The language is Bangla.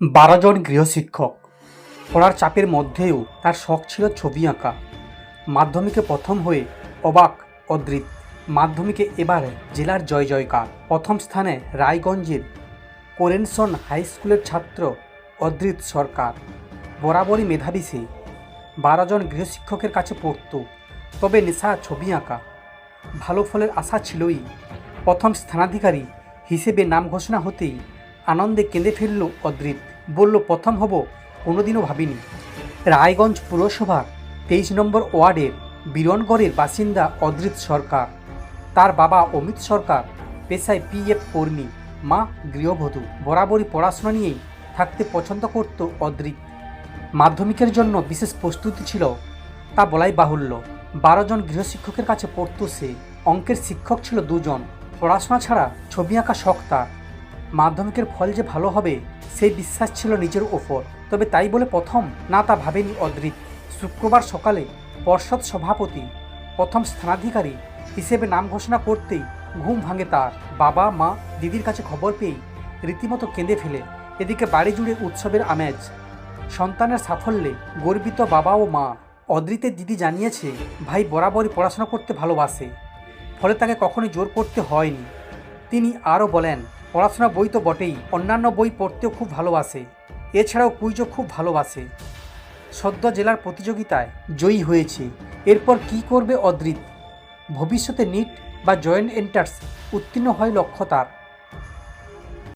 বারো জন গৃহশিক্ষক পড়ার চাপের মধ্যেও তার শখ ছিল ছবি আঁকা। মাধ্যমিকে প্রথম হয়ে অবাক, অদ্রিত। মাধ্যমিকে এবার জেলার জয় জয়কার। প্রথম স্থানে রায়গঞ্জের কোরেনসন হাই স্কুলের ছাত্র অদ্রিত সরকার। বরাবরই মেধাবী সে। বারো জন গৃহশিক্ষকের কাছে পড়ত। তবে নেশা ছবি আঁকা। ভালো ফলের আশা ছিলই। প্রথম স্থানাধিকারী হিসেবে নাম ঘোষণা হতেই আনন্দে কেঁদে ফেলল অদ্রিত। বলল, প্রথম হব, কোনোদিনও ভাবিনি। রায়গঞ্জ পুরসভার তেইশ নম্বর ওয়ার্ডের বীরনগরের বাসিন্দা অদ্রিত সরকার। তার বাবা অমিত সরকার, পেশায় পিএফ কর্মী। মা গৃহবধূ। বরাবরই পড়াশোনা নিয়েই থাকতে পছন্দ করত অদ্রিত। মাধ্যমিকের জন্য বিশেষ প্রস্তুতি ছিল, তা বলাই বাহুল্য। বারো জন গৃহশিক্ষকের কাছে পড়তো সে। অঙ্কের শিক্ষক ছিল দুজন। পড়াশোনা ছাড়া ছবি আঁকা শখ তার। মাধ্যমিকের ফল যে ভালো হবে, সেই বিশ্বাস ছিল নিজের ওপর। তবে তাই বলে প্রথম? না, তা ভাবেনি অদ্রিত। শুক্রবার সকালে পর্ষদ সভাপতি, প্রথম স্থানাধিকারী হিসেবে নাম ঘোষণা করতেই ঘুম ভাঙে তার। বাবা, মা, দিদির কাছে খবর পেয়েই রীতিমতো কেঁদে ফেলে। এদিকে বাড়ি জুড়ে উৎসবের আমেজ, সন্তানের সাফল্যে গর্বিত বাবা ও মা। অদ্রিতের দিদি জানিয়েছে, ভাই বরাবরই পড়াশোনা করতে ভালোবাসে। ফলে তাকে কখনোই জোর করতে হয়নি। তিনি আরও বলেন পড়াশোনা বই তো বটেই, অন্যান্য বই পড়তেও খুব ভালোবাসে। এছাড়াও কুইজও খুব ভালোবাসে। সদ্য জেলার প্রতিযোগিতায় জয়ী হয়েছে। এরপর কি করবে অদ্রিত? ভবিষ্যতে নিট বা জয়েন্ট এন্টার্স উত্তীর্ণ হয় লক্ষ্য তার।